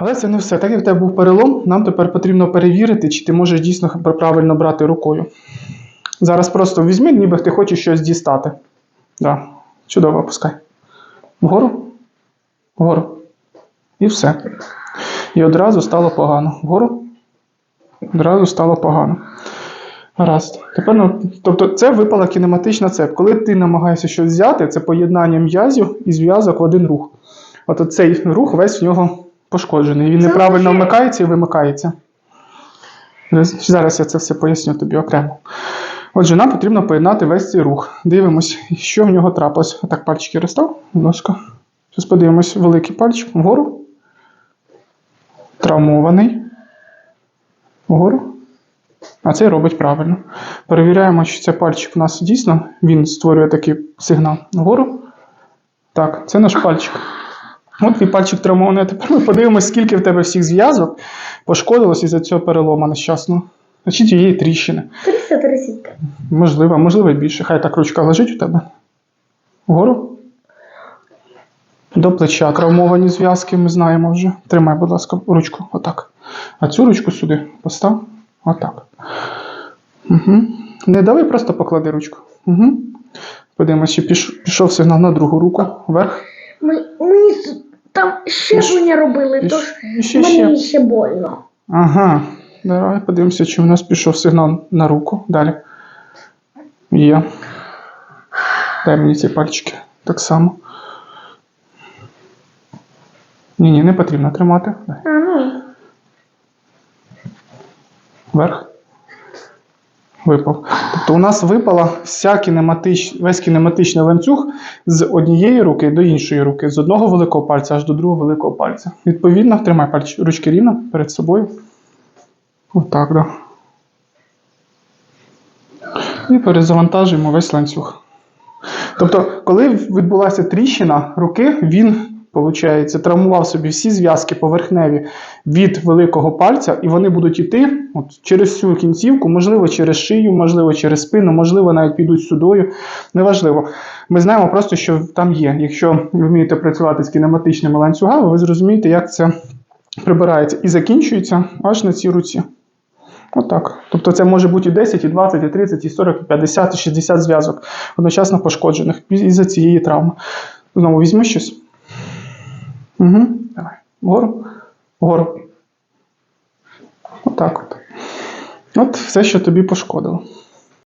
Але це не все. Так як в тебе був перелом, нам тепер потрібно перевірити, чи ти можеш дійсно правильно брати рукою. Зараз просто візьми, ніби ти хочеш щось дістати. Да. Чудово, опускай. Вгору. Вгору. І все. І одразу стало погано. Вгору. Одразу стало погано. Гаразд. Тепер, ну, тобто, це випала кінематична цепь. Коли ти намагаєшся щось взяти, це поєднання м'язів і зв'язок в один рух. От цей рух весь в нього пошкоджений. Він Це неправильно вже- вмикається і вимикається. Зараз я це все поясню тобі окремо. Отже, нам потрібно поєднати весь цей рух. Дивимось, що в нього трапилось. Отак пальчики розстав, будь ласка. Зараз подивимось великий пальчик вгору. Травмований. Вгору. А цей робить правильно. Перевіряємо, чи це пальчик у нас дійсно він створює такий сигнал вгору. Так, це наш пальчик. От твій пальчик травмований. Тепер ми подивимося, скільки в тебе всіх зв'язок пошкодилось із-за цього перелома нещасного. Значить, є тріщини. 335. Можливо, можливо, і більше. Хай так ручка лежить у тебе. Вгору. До плеча травмовані зв'язки, ми знаємо вже. Тримай, будь ласка, ручку. Отак. А цю ручку сюди постав. Отак. Угу. Не давай, просто поклади ручку. Угу. Подивимось, чи пішов сигнал на другу руку. Вверх. Ми, мені тут там робили, тож і ще, мені ще. ще больно. Ага. Давай подивимося, чи в нас пішов сигнал на руку. Далі. Є. Дай мені ці пальчики. Так само. Ні, ні, не потрібно тримати. Дай. А, ну, Вверх. Випав. Тобто у нас випала вся кінематич... весь кінематичний ланцюг з однієї руки до іншої руки, з одного великого пальця аж до другого великого пальця. Відповідно, тримай пальч... ручки рівно перед собою. Отак, да. І перезавантажуємо весь ланцюг. Тобто, коли відбулася тріщина руки, він, виходить, травмував собі всі зв'язки поверхневі від великого пальця, і вони будуть йти от, через цю кінцівку, можливо, через шию, можливо, через спину, можливо, навіть підуть сюдою. Неважливо. Ми знаємо просто, що там є. Якщо ви вмієте працювати з кінематичними ланцюгами, ви зрозумієте, як це прибирається і закінчується аж на цій руці. Отак. Тобто це може бути і 10, і 20, і 30, і 40, і 50, і 60 зв'язок одночасно пошкоджених із-за цієї травми. Знову візьми щось. Угу. Давай. Вгору. Вгору. Отак от. От все, що тобі пошкодило.